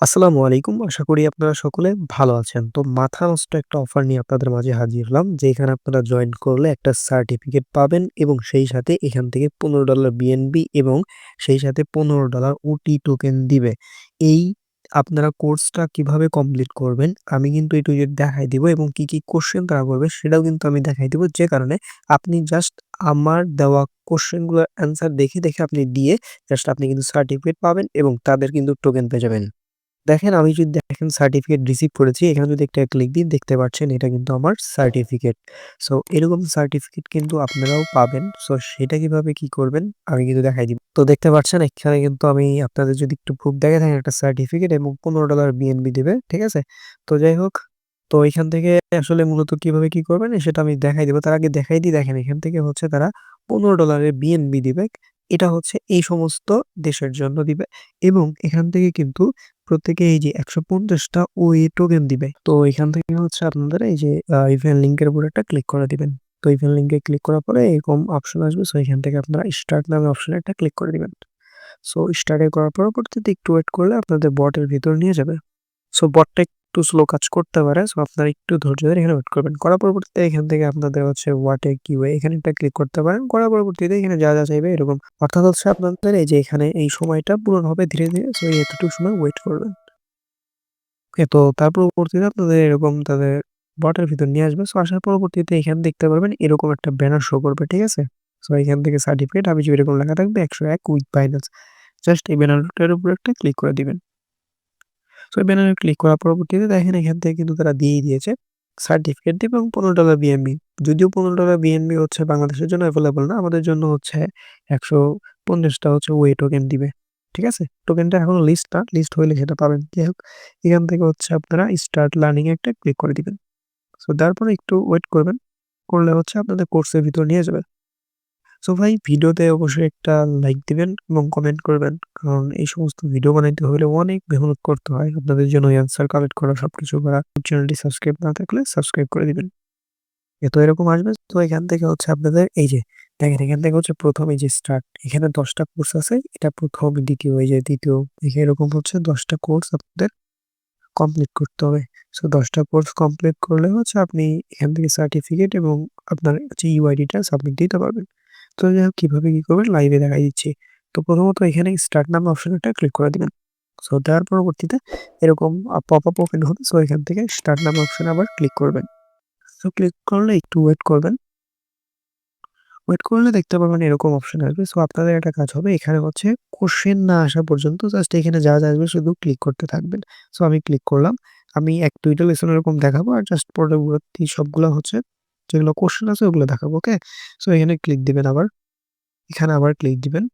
আসসালামু আলাইকুম। আশা করি আপনারা সকলে ভালো আছেন। তো মাথা নষ্ট একটা অফার নিয়ে আপনাদের মাঝে হাজির হলাম। যেখানে আপনারা জয়েন করলে একটা সার্টিফিকেট পাবেন এবং সেই সাথে এখান থেকে $15 বিএনবি এবং সেই সাথে $15 ওটি টোকেন দিবে। এই আপনারা কোর্সটা কীভাবে কমপ্লিট করবেন আমি কিন্তু এ টু জেড দেখাই দিব এবং কি, কি কোশ্চেন তারা করবে সেটাও কিন্তু আমি দেখাই দিব। যে কারণে আপনি জাস্ট আমার দেওয়া কোয়েশ্চেনগুলার অ্যান্সার দেখে, দেখে আপনি দিয়ে জাস্ট আপনি কিন্তু সার্টিফিকেট পাবেন এবং তাদের কিন্তু টোকেন পেয়ে যাবেন। দেখেন, আমি যদি দেখেন সার্টিফিকেট রিসিভ করেছি, এখানে যদি একটা ক্লিক দিন দেখতে পাচ্ছেন এটা কিন্তু আমার সার্টিফিকেট। সো এরকম সার্টিফিকেট কিন্তু আপনারাও পাবেন। সো সেটা কীভাবে কি করবেন, আমি কিন্তু দেখাই দিব। তো দেখতে পাচ্ছেন, এখানে কিন্তু আমি আপনাদের যদি একটু প্রুফ দেখাই দেখেন একটা সার্টিফিকেট এবং $15 বিএনবি দিবে। ঠিক আছে? তো যাই হোক, তো এখান থেকে আসলে মূলত কীভাবে কি করবেন, সেটা আমি দেখাই দিব। তার আগে দেখাই দিই, দেখেন এখান থেকে হচ্ছে তারা $15 এর বিএনবি দিবে। এটা হচ্ছে এই সমস্ত দেশের জন্য দিবে এবং এখান থেকে কিন্তু প্রত্যেকে এই যে একশো পঞ্চাশটা ওয়ে টোকেন দিবে। তো এখান থেকে হচ্ছে আপনাদের এই যে ইভেন ইভেন্ট লিঙ্কের উপর একটা ক্লিক করে দিবেন। তো ইভেন্ট লিঙ্কে ক্লিক করার পরে এরকম অপশন আসবে। সো এখান থেকে আপনারা স্টার্ট নামে অপশনে একটা ক্লিক করে দিবেন। সো স্টার্টে করার পরবর্তীতে একটু ওয়েট করলে আপনাদের বটের ভিতর নিয়ে যাবে। সো বটটা একটু স্লো কাজ করতে পারে। সো আপনারা একটু ধৈর্য ধরে এখানে ওয়েট করবেন। করার পরবর্তীতে এখান থেকে আপনাদের হচ্ছে হোয়াট এ কিউএ এখানে একটা ক্লিক করতে পারেন। করার পরবর্তীতে এখানে যা, যা চাইবে এরকম অর্থাৎ হচ্ছে আপনাদের এই যে এখানে এই সময়টা পূরণ হবে ধীরে, ধীরে। সো এতটুকু সময় ওয়েট করবেন। তো তার পরবর্তীতে আপনাদের এরকম তাদের বটের ভিতর নিয়ে আসবে। সো আসার পরবর্তীতে এখানে দেখতে পারবেন এরকম একটা ব্যানার শো করবে। ঠিক আছে? সো এখান থেকে সার্টিফিকেট হাবিজাবি এরকম লেখা থাকবে ১০১ উইথ বাইন্যান্স। জাস্ট এই ব্যানারটার উপর একটা ক্লিক করে দিবেন। সো ব্যানারে ক্লিক করার পরবর্তীতে দেখেন এখান থেকে কিন্তু তারা দিয়েই দিয়েছে। সার্টিফিকেট দিবে এবং $15 বিএনবি। যদিও $15 বিএনবি হচ্ছে বাংলাদেশের জন্য অ্যাভেলেবল না। আমাদের জন্য হচ্ছে একশো পঞ্চাশটা হচ্ছে ওয়ে টোকেন দিবে। ঠিক আছে? টোকেনটা এখন লিস্ট না। লিস্ট হইলে সেটা পাবেন। যাই হোক, এখান থেকে হচ্ছে আপনারা স্টার্ট লার্নিং একটা ক্লিক করে দিবেন। সো তারপরে একটু ওয়েট করবেন। করলে হচ্ছে আপনাদের কোর্সের ভিতর নিয়ে যাবে। সো ভাই ভিডিওতে অবশ্যই একটা লাইক দিবেন এবং কমেন্ট করবেন। কারণ এই সমস্ত ভিডিও বানাইতে হলে অনেক মেহনত করতে হয়। আপনাদের জন্য অ্যান্সার কালেক্ট করা সবকিছু করা। চ্যানেলটি সাবস্ক্রাইব না থাকলে সাবস্ক্রাইব করে দিবেন। এত এরকম আসবে। তো এখান থেকে হচ্ছে আপনাদের এই যে দেখেন এখান থেকে হচ্ছে প্রথম এই যে স্টার্ট এখানে দশটা কোর্স আছে। এটা ১ম, ২য় এই যে ৩য় এরকম হচ্ছে দশটা কোর্স আপনাদের কমপ্লিট করতে হবে। সো দশটা কোর্স কমপ্লিট করলে হচ্ছে আপনি এখান থেকে সার্টিফিকেট এবং আপনার হচ্ছে ইউআইডিটা সাবমিট দিতে পারবেন। তো যাই হোক কীভাবে কি করবেন লাইভে দেখাই দিচ্ছি। তো প্রথমত এখানে স্টার্ট নামে অপশন একটা ক্লিক করে দিবেন। সো দেওয়ার পরবর্তীতে এরকম পপ আপ ওপেন হবে। সো এখান থেকে স্টার্ট নামে অপশনে আবার ক্লিক করবেন। সো ক্লিক করলে একটু ওয়েট করবেন। ওয়েট করলে দেখতে পারবেন এরকম অপশন আসবে। সো আপনাদের একটা কাজ হবে এখানে হচ্ছে কোশ্চেন না আসা পর্যন্ত জাস্ট এখানে যা, আসবে শুধু ক্লিক করতে থাকবেন। সো আমি ক্লিক করলাম। আমি ১-২ টা লেসন এরকম দেখাবো আর জাস্ট পরবর্তী সবগুলো হচ্ছে যেগুলো কোশ্চেন আছে, ওগুলো দেখাবো। ওকে? সো এখানে ক্লিক দিবেন আবার। এখানে আবার ক্লিক দিবেন।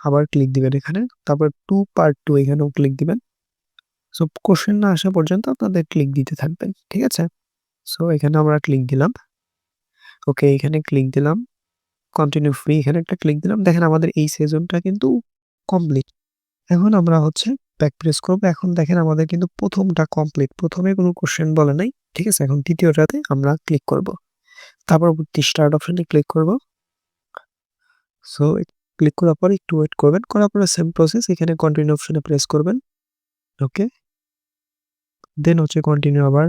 আবার ক্লিক দিবেন এখানে। তারপর টু পার্ট টু এখানেও ক্লিক দিবেন। সো কোশ্চেন না আসা পর্যন্ত আপনাদের ক্লিক দিতে থাকবেন। ঠিক আছে? সো এখানে আমরা ক্লিক দিলাম। ওকে এখানে ক্লিক দিলাম। কন্টিনিউ ফ্রি এখানে একটা ক্লিক দিলাম। দেখেন আমাদের এই সেজনটা কিন্তু কমপ্লিট। এখন আমরা হচ্ছে ব্যাক প্রেস করব এখন দেখেন আমাদের কিন্তু প্রথমটা কমপ্লিট। প্রথমে কোনো কোশ্চেন বলে নাই। ঠিক আছে? এখন ২য় টাতে আমরা ক্লিক করব। তারপর স্টার্ট অপশনে ক্লিক করব। সো ক্লিক করার পর একটু ওয়েট করবেন। করার পরে সেম প্রসেস এখানে কন্টিনিউ অপশনে প্রেস করবেন। ওকে? দেন হচ্ছে কন্টিনিউ আবার।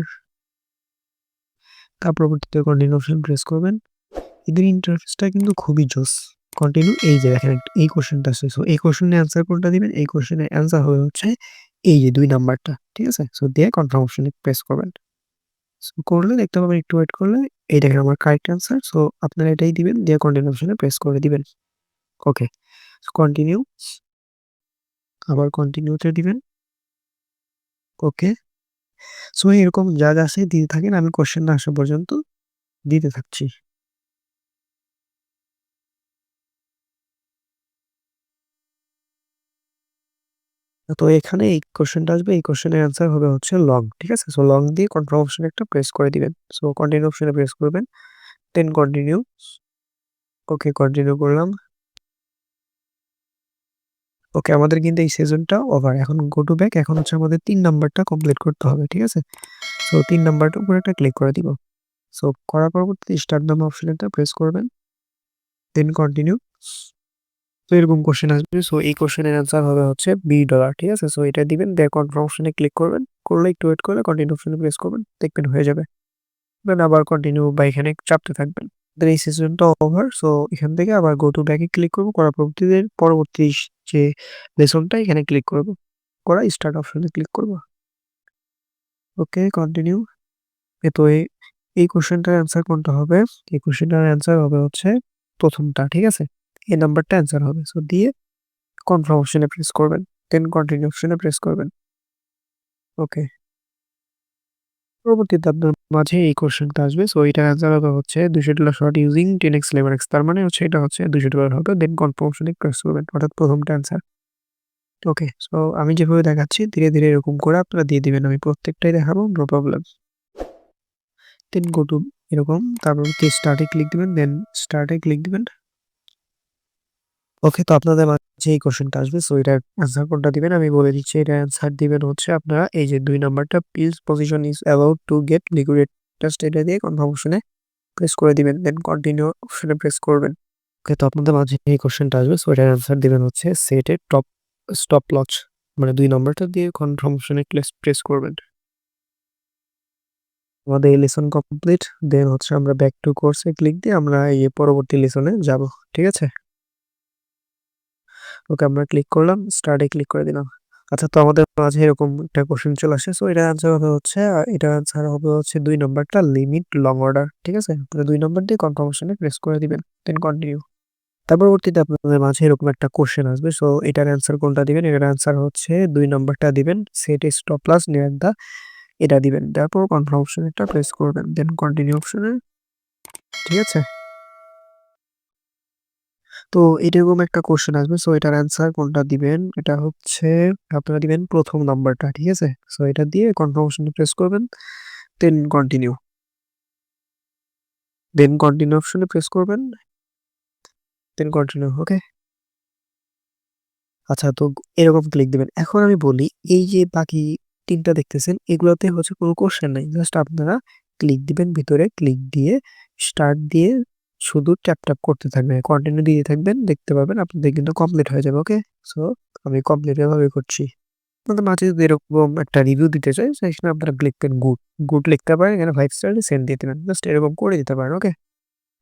তার পরবর্তীতে কন্টিনিউ অপশন প্রেস করবেন। এদের ইন্টারফেসটা কিন্তু খুবই জোস। কন্টিনিউ এই যে দেখেন, এই কোয়েশ্চেনটা আছে সো এই কোয়েশ্চেনের অ্যান্সার কোনটা দিবেন? এই কোয়েশ্চেনের অ্যান্সার হবে হচ্ছে এই যে দুই নাম্বারটা। ঠিক আছে? সো দিয়ে কনফার্ম অপশনে প্রেস করবেন। সো করলে দেখতে পাবেন একটু ওয়েট করলে এই দেখেন আমার কারেক্ট অ্যান্সার। সো আপনারা এটাই দিবেন দিয়ে কন্টিনিউ অপশনে প্রেস করে দিবেন। ওকে। কন্টিনিউ। আবার কন্টিনিউতে দিবেন। ওকে। সো এরকম যা, যা আছে দিতে থাকেন। আমি কোয়েশ্চেন না আসা পর্যন্ত দিতে থাকছি। তো এখানে এই কোয়েশ্চেনটা আসবে। এই কোয়েশ্চেনের অ্যান্সার হবে হচ্ছে লং। ঠিক আছে? সো লং দিয়ে কনফার্ম অপশনে একটা প্রেস করে দিবেন। সো কন্টিনিউ অপশনে প্রেস করবেন। Then continue. ওকে কন্টিনিউ করলাম। ওকে আমাদের কিন্তু এই সেশনটা ওভার। এখন গো টু ব্যাক এখন হচ্ছে আমাদের তিন নাম্বারটা কমপ্লিট করতে হবে। ঠিক আছে? সো তিন নাম্বারটার উপরে একটা ক্লিক করে দিব। সো করার পরবর্তী স্টার্ট নামে অপশনে একটা প্রেস করবেন। Then continue. তো এরকম কোশ্চেন আসবে। সো এই কোশ্চেনের অ্যান্সার হবে হচ্ছে বি ডলার ঠিক আছে? সো এটা দিবেন দিয়ে কনফার্ম অপশনে ক্লিক করবেন। করলে একটু ওয়েট করলে কন্টিনিউ অপশনে প্রেস করবেন, দেখবেন হয়ে যাবে। দেন আবার কন্টিনিউ বা এখানে চাপতে থাকবেন। দেন এই সেশনটা ওভার সো এখান থেকে আবার গো টু ব্যাকে ক্লিক করব, করার পরবর্তীতে পরবর্তী যে লেসনটা এখানে ক্লিক করব। করা স্টার্ট অপশনে ক্লিক করব। ওকে কন্টিনিউ এ তো এই এই কোশ্চেনটার অ্যান্সার কোনটা হবে? এই কোশ্চেনটার অ্যান্সার হবে হচ্ছে প্রথমটা, ঠিক আছে? এই নাম্বারটা অ্যান্সার হবে। সো দিয়ে কনফার্ম অপশনে প্রেস করবেন। দেন কন্টিনিউ অপশনে প্রেস করবেন। ওকে পরবর্তীতে আপনার মাঝে এই কোশ্চেনটা আসবে। সো এটার অ্যান্সার হবে হচ্ছে দুশো dollar short using ten X labour X তার মানে হচ্ছে এটা হচ্ছে দুশো ডলার হবে। দেন কনফার্ম অপশনে প্রেস করবেন। অর্থাৎ প্রথমটা অ্যান্সার ওকে সো আমি যেভাবে দেখাচ্ছি, ধীরে ধীরে এরকম করে আপনারা দিয়ে দিবেন। আমি প্রত্যেকটাই দেখাবো no problem then go to এরকম, তারপর স্টার্টে ক্লিক দিবেন। দেন স্টার্টে ক্লিক দিবেন। ওকে, তো আপনাদের মাঝে এই কোশ্চেনটা আসবে সো এটার অ্যান্সার কোনটা দিবেন? আমি বলে দিচ্ছি এটা অ্যান্সার দিবেন হচ্ছে আপনারা এই যে দুই নাম্বারটা please position is about to get liquid just এটা দিয়ে কনফার্ম অপশনে প্রেস করে দিবেন দেন কন্টিনিউ অপশনে প্রেস করবেন। ওকে, তো আপনাদের মাঝে এই কোশ্চেনটা আসবে সো এটার অ্যান্সার দিবেন হচ্ছে সেটের টপ স্টপ লচ মানে দুই নম্বরটা দিয়ে কনফার্ম অপশনে প্রেস করবেন। আমাদের এই লেসন কমপ্লিট দেন হচ্ছে আমরা ব্যাক টু কোর্সে ক্লিক দিয়ে আমরা এই পরবর্তী লেসনে যাব, ঠিক আছে? ওকে আমরা ক্লিক করলাম স্টার্টে ক্লিক করে দিলাম। আচ্ছা তো আমাদের মাঝে এরকম একটা কোশ্চেন চলে আসে। সো এটা আনসার হবে হচ্ছে এটা আনসার হবে হচ্ছে দুই নম্বরটা লিমিট লং অর্ডার ঠিক আছে? দুই নম্বর দিয়ে কনফার্মেশনে প্রেস করে দিবেন দেন কন্টিনিউ তার পরবর্তীতে আপনাদের মাঝে এরকম একটা কোশ্চেন আসবে। সো এটার অ্যান্সার কোনটা দিবেন? এটার অ্যান্সার হচ্ছে দুই নম্বরটা দিবেন set stop plus near the এটা দিবেন। তারপর কনফার্ম অপশন একটা প্রেস করবেন দেন কন্টিনিউ অপশনে ঠিক আছে? তো এরকম একটা কোশ্চেন আসবে। সো এটার অ্যান্সার কোনটা দিবেন? এটা হচ্ছে, আপনারা দিবেন প্রথম নাম্বারটা ঠিক আছে? সো এটা দিয়ে কনফার্ম অপশনে প্রেস করবেন দেন কন্টিনিউ দেন কন্টিনিউ অপশনে প্রেস করবেন দেন কন্টিনিউ ওকে আচ্ছা তো এরকম ক্লিক দিবেন। এখন আমি বলি, এই যে বাকি তিনটা দেখতেছেন, এগুলোতে হচ্ছে কোনো কোশ্চেন নাই। জাস্ট আপনারা ক্লিক দিবেন, ভিতরে ক্লিক দিয়ে স্টার্ট দিয়ে শুধু ট্যাপ ট্যাপ করতে থাকবেন কন্টিনিউ দিয়ে থাকবেন, দেখতে পাবেন আপনাদের কিন্তু কমপ্লিট হয়ে যাবে ওকে সো আমি কমপ্লিট এভাবে করছি। আপনাদের মাঝে যদি এরকম একটা রিভিউ দিতে চাই সেখানে আপনারা লিখবেন গুড গুড লিখতে পারেন, এখানে ফাইভ স্টার সেন্ড দিয়ে দেবেন। জাস্ট এরকম করে দিতে পারেন ওকে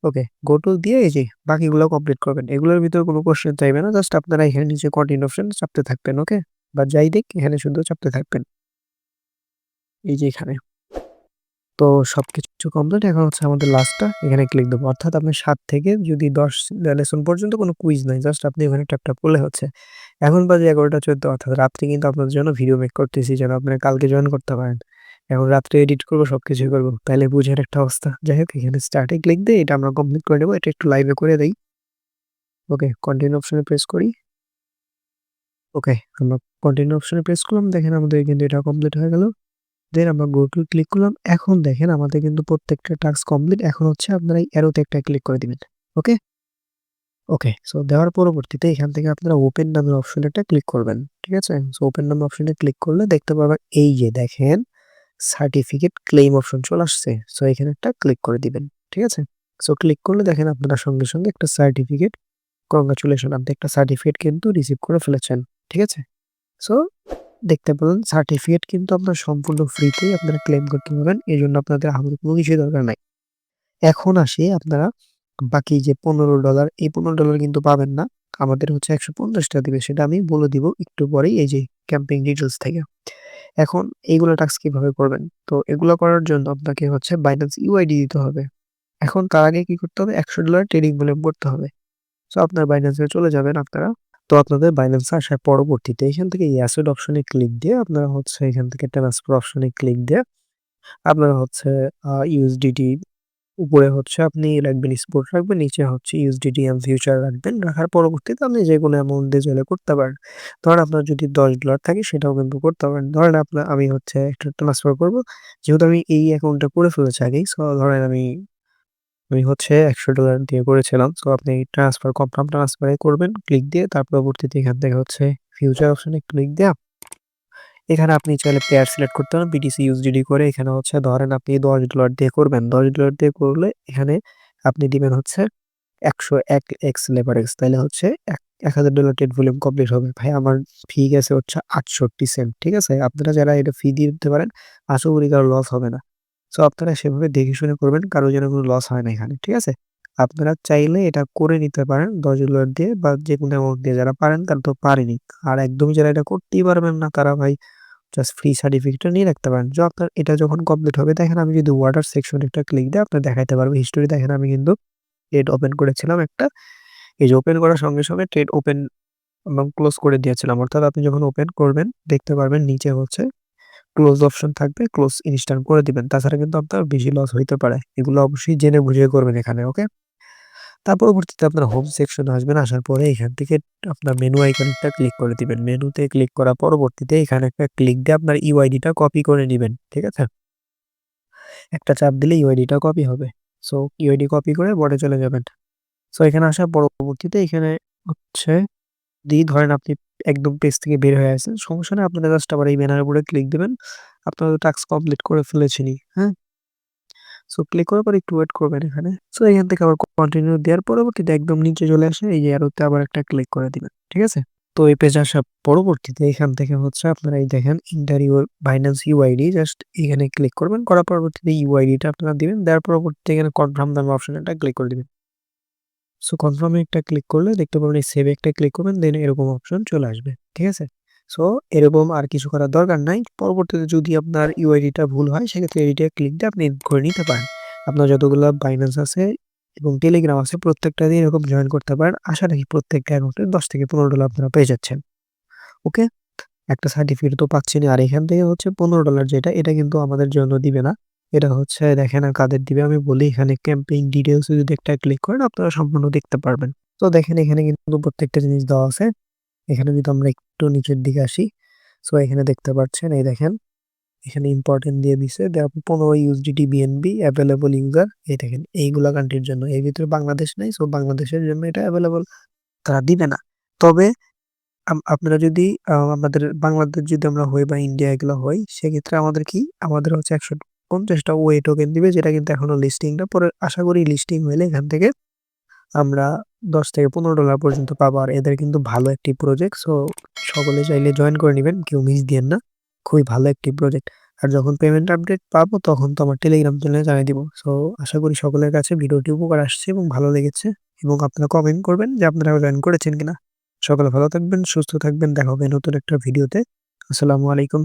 ওকে গো টু দিয়ে এই যে বাকিগুলো কমপ্লিট করবেন। এগুলোর ভিতরে কোনো কোশ্চেন চাইবে না জাস্ট আপনারা এখানে নিচে কন্টিনিউ অপশন চাপতে থাকবেন ওকে বা যাই দেখ এখানে শুধু চাপতে থাকবেন। এই যে এখানে। তো সব কিছু কমপ্লিট এখন হচ্ছে আমাদের লাস্টটা এখানে ক্লিক দেবো। অর্থাৎ আপনি সাত থেকে যদি দশ লেসন পর্যন্ত কোনো কুইজ নাই জাস্ট আপনি ওখানে ট্যাপটা ট্যাপ করলে হচ্ছে। এখন বাজে এগারোটা চোদ্দ, অর্থাৎ রাত্রে কিন্তু আপনাদের জন্য ভিডিও মেক করতেছি, যেন আপনারা কালকে জয়েন করতে পারেন। এখন রাত্রে এডিট করব সব কিছুই করব। তাহলে বুঝেন একটা অবস্থা। যাই হোক, এখানে স্টার্টে ক্লিক দিয়ে এটা আমরা কমপ্লিট করে নেব। এটা একটু লাইভে করে দিই। ওকে কন্টিনিউ অপশনে প্রেস করি। ওকে আমরা কন্টিনিউ অপশনে প্রেস করলাম। দেখেন আমাদের কিন্তু এটা কমপ্লিট হয়ে গেল। দেন আমরা গো টু ক্লিক করলাম। এখন দেখেন আমাদের কিন্তু প্রত্যেকটা টাস্ক কমপ্লিট এখন হচ্ছে আপনারা এই অ্যারোতে একটা ক্লিক করে দিবেন। ওকে ওকে সো দেওয়ার পরবর্তীতে এখান থেকে আপনারা ওপেন নামের অপশন একটা ক্লিক করবেন। ঠিক আছে? সো ওপেন নামের অপশনে ক্লিক করলে দেখতে পাবেন এই যে দেখেন সার্টিফিকেট ক্লেম অপশন চলে আসছে। সো এখানে একটা ক্লিক করে দিবেন। ঠিক আছে? সো ক্লিক করলে দেখেন আপনারা সঙ্গে সঙ্গে একটা সার্টিফিকেট কংগ্রাচুলেশন আপনি একটা সার্টিফিকেট কিন্তু রিসিভ করে ফেলেছেন। ঠিক আছে? সো দেখতে পেলেন সার্টিফিকেট কিন্তু আপনার সম্পূর্ণ ফ্রিতেই আপনারা ক্লেম করতে পারবেন। এই জন্য আপনাদের আমাদের কোনো কিছুই দরকার নাই। এখন আসে আপনারা বাকি যে পনেরো ডলার এই পনেরো ডলার কিন্তু পাবেন না। আমাদের হচ্ছে একশো পঞ্চাশটা দিবে, সেটা আমি বলে দিব একটু পরেই এই যে ক্যাম্পিং ডিটেলস থেকে। এখন এইগুলো টাস্ক কীভাবে করবেন? তো এগুলো করার জন্য আপনাকে হচ্ছে বাইন্যান্স ইউআইডি দিতে হবে। এখন তার আগে কি করতে হবে? একশো ডলার ট্রেডিং ভলিউম করতে হবে। সো আপনার বাইন্যান্সে চলে যাবেন আপনারা। তো আপনাদের বাইন্যান্স আসার পরবর্তীতে এখান থেকে অ্যাসেড অপশনে ক্লিক দিয়ে আপনারা হচ্ছে এখান থেকে ট্রান্সফার অপশনে ক্লিক দিয়ে আপনারা হচ্ছে ইউএসডিটি উপরে হচ্ছে আপনি রাখবেন স্পোর্ট রাখবেন, নিচে হচ্ছে ইউএসডিটি এম ফিউচার রাখবেন। রাখার পরবর্তীতে আপনি যে কোনো অ্যামাউন্ট দিয়ে চাইলে করতে পারেন। ধরেন আপনার যদি দশ ডলার থাকে সেটাও কিন্তু করতে পারেন। ধরেন আপনার আমি হচ্ছে একটা ট্রান্সফার করব। যেহেতু আমি এই অ্যাকাউন্টটা করে ফেলেছি আগেই সো ধরেন আমি আমি হচ্ছে একশো ডলার দিয়ে করেছিলাম। সো আপনি ট্রান্সফার কনফার্ম ট্রান্সফারে করবেন ক্লিক দিয়ে তার পরবর্তীতে এখান থেকে হচ্ছে ফিউচার অপশনে ক্লিক দেওয়া এখানে আপনি চাইলে পেয়ার সিলেক্ট করতে পারেন বিটিসি ইউজডিডি করে। এখানে হচ্ছে ধরেন আপনি দশ ডলার দিয়ে করবেন। দশ ডলার দিয়ে করলে এখানে আপনি দিবেন হচ্ছে একশো এক এক্স লেভারেজ তাইলে হচ্ছে এক এক হাজার ডলার ট্রেড ভলিউম কমপ্লিট হবে। ভাই, আমার ফি গেছে হচ্ছে আটষট্টি সেন্ট ঠিক আছে? আপনারা যারা এটা ফি দিয়ে দিতে পারেন, আশা করি কারও লস হবে না। সো আপনারা সেভাবে দেখে শুনে করবেন, কারও যেন কোনো লস হয় না এখানে, ঠিক আছে? আপনারা চাইলে এটা করে নিতে পারেন, দশ ডলার দিয়ে বা যে কোনো অ্যামাউন্ট দিয়ে, যারা পারেন তারা তো পারেনি আর একদমই যারা এটা করতেই পারবেন না, তারা ভাই জাস্ট ফ্রি সার্টিফিকেটটা নিয়ে রাখতে পারেন। যে আপনার এটা যখন কমপ্লিট হবে, দেখেন আমি যদি ওয়াটার সেকশন একটা ক্লিক দিই আপনার দেখাইতে পারব হিস্টোরি দেখেন আমি কিন্তু ট্রেড ওপেন করেছিলাম একটা। এই যে ওপেন করার সঙ্গে সঙ্গে ট্রেড ওপেন এবং ক্লোজ করে দিয়েছিলাম। অর্থাৎ আপনি যখন ওপেন করবেন, দেখতে পারবেন নিচে হচ্ছে ক্লোজ অপশন থাকবে ক্লোজ ইনস্ট্যান্ট করে দিবেন। তাছাড়া কিন্তু আপনার বেশি লস হইতে পারে। এগুলো অবশ্যই জেনে বুঝে করবেন এখানে ওকে তার পরবর্তীতে আপনার হোম সেকশন আসবেন, আসার পরে এখান থেকে আপনার মেনু আইকনটা ক্লিক করে দিবেন। মেনুতে ক্লিক করার পরবর্তীতে এখানে একটা ক্লিক দিয়ে আপনার ইউআইডিটা কপি করে নেবেন, ঠিক আছে? একটা চাপ দিলে ইউআইডিটা কপি হবে। সো ইউআইডি কপি করে বর্ডে চলে যাবেন। সো এখানে আসার পরবর্তীতে এখানে হচ্ছে, দিয়ে ধরেন আপনি একদম পেজ থেকে বের হয়ে আসেন। সমস্যা নেই, আপনারা জাস্ট আবার এই ব্যানারের উপরে ক্লিক দেবেন। আপনারা টাস্ক কমপ্লিট করে ফেলেছেনই হ্যাঁ? সো ক্লিক করার পর একটু ওয়েট করবেন এখানে। সো এখান থেকে আবার কন্টিনিউ দেওয়ার পরবর্তীতে একদম নিচে চলে আসে, এই অ্যারোতে আবার একটা ক্লিক করে দিবেন, ঠিক আছে? তো, এই পেজ আসার পরবর্তীতে এখান থেকে হচ্ছে আপনারা এই দেখেন enter your Binance UID just এখানে ক্লিক করবেন। করার পরবর্তীতে ইউআইডিটা আপনারা দিবেন। দেওয়ার পরবর্তীতে এখানে কনফার্ম দাম অপশন একটা ক্লিক করে দিবেন। সো কনফার্মে একটা ক্লিক করলে দেখতে পাবেন এই সেভে একটা ক্লিক করবেন দেন এরকম অপশন চলে আসবে, ঠিক আছে? সো এরকম আর কিছু করার দরকার নাই। পরবর্তীতে যদি আপনার ইউআইডিটা ভুল হয়, সেক্ষেত্রে এডিটা ক্লিক দিয়ে আপনি করে নিতে পারেন। আপনার যতগুলো বাইন্যান্স আছে এবং টেলিগ্রাম আছে, প্রত্যেকটা দিয়ে এরকম জয়েন করতে পারেন। আশা রাখি প্রত্যেকটা অ্যাকাউন্টে দশ থেকে পনেরো ডলার আপনারা পেয়ে যাচ্ছেন। ওকে একটা সার্টিফিকেট তো পাচ্ছেন আর এখান থেকে হচ্ছে পনেরো ডলার যেটা, এটা কিন্তু আমাদের জন্য দিবে না। এটা হচ্ছে দেখেন আর কাদের দিবে, আমি বলি এখানে ক্যাম্পেইন ডিটেলস যদি একটা ক্লিক করেন, আপনারা সম্পূর্ণ দেখতে পারবেন। তো দেখেন এখানে কিন্তু প্রত্যেকটা জিনিস দেওয়া আছে। এখানে যদি আমরা একটু নিচের দিকে আসি সো এখানে দেখতে পাচ্ছেন, এই দেখেন, এখানে ইম্পর্টেন্ট দিয়ে দিছে পনেরো ইউএসডিটি বিএনবি অ্যাভেলেবল ইউজার এই দেখেন, এইগুলা কান্ট্রির জন্য। এর ভিতরে বাংলাদেশ নাই সো বাংলাদেশের জন্য এটা অ্যাভেলেবল তারা দিবে না। তবে আপনারা যদি আমাদের বাংলাদেশ যদি আমরা হই বা ইন্ডিয়া এগুলো হই, সেক্ষেত্রে আমাদের কি? আমাদের হচ্ছে একশো পঞ্চাশটা ওয়ে টোকেন দিবে, যেটা কিন্তু এখনও লিস্টিংটা পরে আশা করি লিস্টিং হলে এখান থেকে আমরা দশ থেকে পনেরো ডলার পর্যন্ত পাবো। আর এদের কিন্তু ভালো একটি প্রজেক্ট সো সকলে চাইলে জয়েন করে নেবেন, কেউ মিস দিয়েন না। খুবই ভালো একটি প্রজেক্ট আর যখন পেমেন্ট আপডেট পাবো, তখন তো আমার টেলিগ্রাম চ্যানেলে জানিয়ে দিব। সো আশা করি সকলের কাছে ভিডিওটি উপকার আসছে এবং ভালো লেগেছে। এবং আপনারা কমেন্ট করবেন যে আপনারা জয়েন করেছেন কিনা। সকলে ভালো থাকবেন, সুস্থ থাকবেন, দেখা হবে নতুন একটা ভিডিওতে আসসালামু আলাইকুম।